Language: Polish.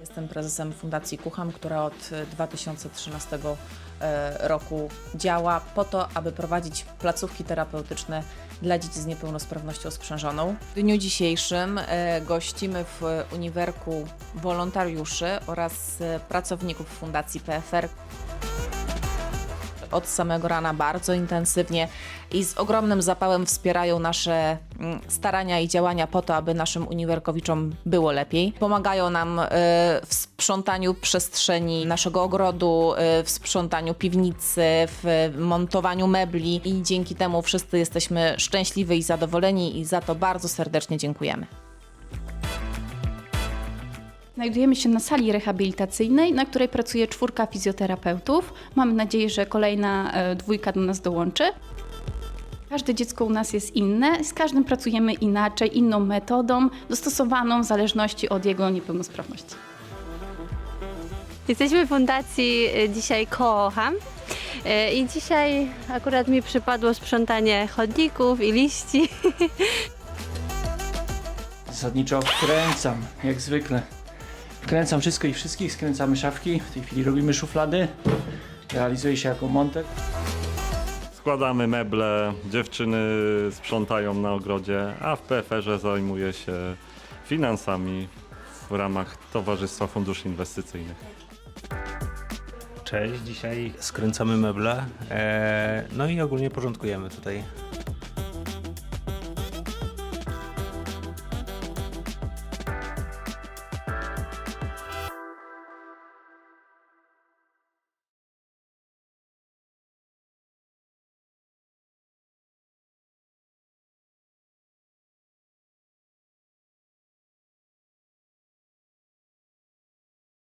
Jestem prezesem Fundacji Kucham, która od e, 2013 e, roku działa po to, aby prowadzić placówki terapeutyczne dla dzieci z niepełnosprawnością sprzężoną. W dniu dzisiejszym e, gościmy w Uniwerku wolontariuszy oraz e, pracowników Fundacji PFR od samego rana bardzo intensywnie i z ogromnym zapałem wspierają nasze mm, starania i działania po to, aby naszym uniwerkowiczom było lepiej. Pomagają nam e, w sprzątaniu przestrzeni naszego ogrodu, e, w sprzątaniu piwnicy, w montowaniu mebli i dzięki temu wszyscy jesteśmy szczęśliwi i zadowoleni i za to bardzo serdecznie dziękujemy. Znajdujemy się na sali rehabilitacyjnej, na której pracuje czwórka fizjoterapeutów. Mamy nadzieję, że kolejna e, dwójka do nas dołączy. Każde dziecko u nas jest inne, z każdym pracujemy inaczej, inną metodą, dostosowaną w zależności od jego niepełnosprawności. Jesteśmy w fundacji y, dzisiaj Kocham Y, i dzisiaj akurat mi przypadło sprzątanie chodników i liści. Zasadniczo wkręcam, jak zwykle. Wkręcam wszystko i wszystkich, skręcamy szafki. W tej chwili robimy szuflady. Realizuje się jako montek. Składamy meble, dziewczyny sprzątają na ogrodzie, a w PFR-ze zajmuję się finansami w ramach Towarzystwa Funduszy Inwestycyjnych. Cześć, dzisiaj skręcamy meble, e, no i ogólnie porządkujemy tutaj